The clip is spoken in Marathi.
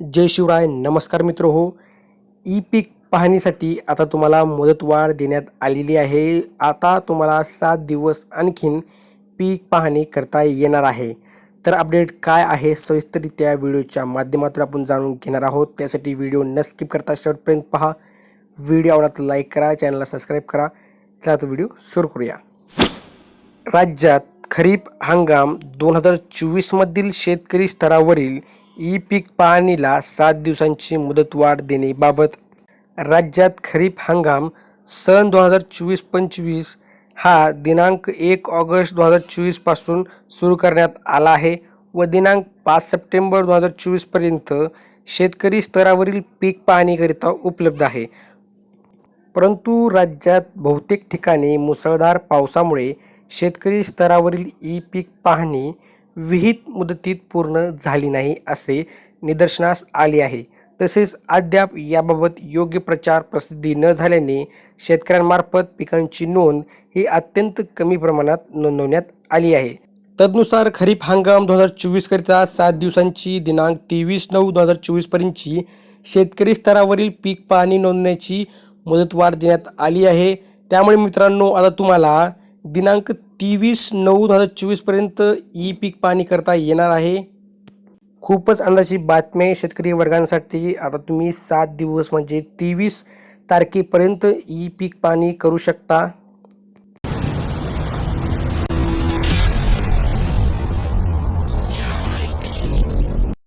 जय शिवराय नमस्कार मित्र. हो ई पीक पाहणीसाठी आता तुम्हाला मुदतवाढ देण्यात आलेली आहे. आता तुम्हाला सात दिवस आणखीन पीक पाहणी करता येणार आहे. तर अपडेट काय आहे सविस्तररित्या व्हिडिओच्या माध्यमातून आपण जाणून घेणार आहोत. त्यासाठी व्हिडिओ न स्किप करता शेवटपर्यंत पहा. व्हिडिओ आवडत लाईक करा चॅनलला सबस्क्राईब करा. चला तो व्हिडिओ सुरू करूया. राज्यात खरीप हंगाम दोन हजार चोवीसमधील शेतकरी स्तरावरील ई पीक पाहणीला सात दिवसांची मुदतवाढ देण्याबाबत राज्यात खरीप हंगाम सन दोन हजार चोवीस पंचवीस हा दिनांक एक ऑगस्ट दोन हजार चोवीसपासून सुरू करण्यात आला आहे व दिनांक पाच सप्टेंबर दोन हजार चोवीसपर्यंत शेतकरी स्तरावरील पीक पाहणीकरिता उपलब्ध आहे. परंतु राज्यात बहुतेक ठिकाणी मुसळधार पावसामुळे शेतकरी स्तरावरील ई पीक पाहणी विहित मुदतीत पूर्ण झाली नाही असे निदर्शनास आले आहे. तसेच अद्याप याबाबत योग्य प्रचार प्रसिद्धी न झाल्याने शेतकऱ्यांमार्फत पिकांची नोंद ही अत्यंत कमी प्रमाणात नोंदवण्यात आली आहे. तदनुसार खरीप हंगाम दोन हजार चोवीसकरिता सात दिवसांची दिनांक तेवीस नऊ दोन हजार चोवीसपर्यंतची शेतकरी स्तरावरील पीक पाहणी नोंदण्याची मुदतवाढ देण्यात आली आहे. त्यामुळे मित्रांनो आता तुम्हाला दिनांक तेवीस नऊ दोन हजार चोवीसपर्यंत ई पीक पाणी करता येणार आहे. खूपच अंदाजी बातम्या आहे शेतकरी वर्गांसाठी. आता तुम्ही सात दिवस म्हणजे तेवीस तारखेपर्यंत ई पीक पाणी करू शकता.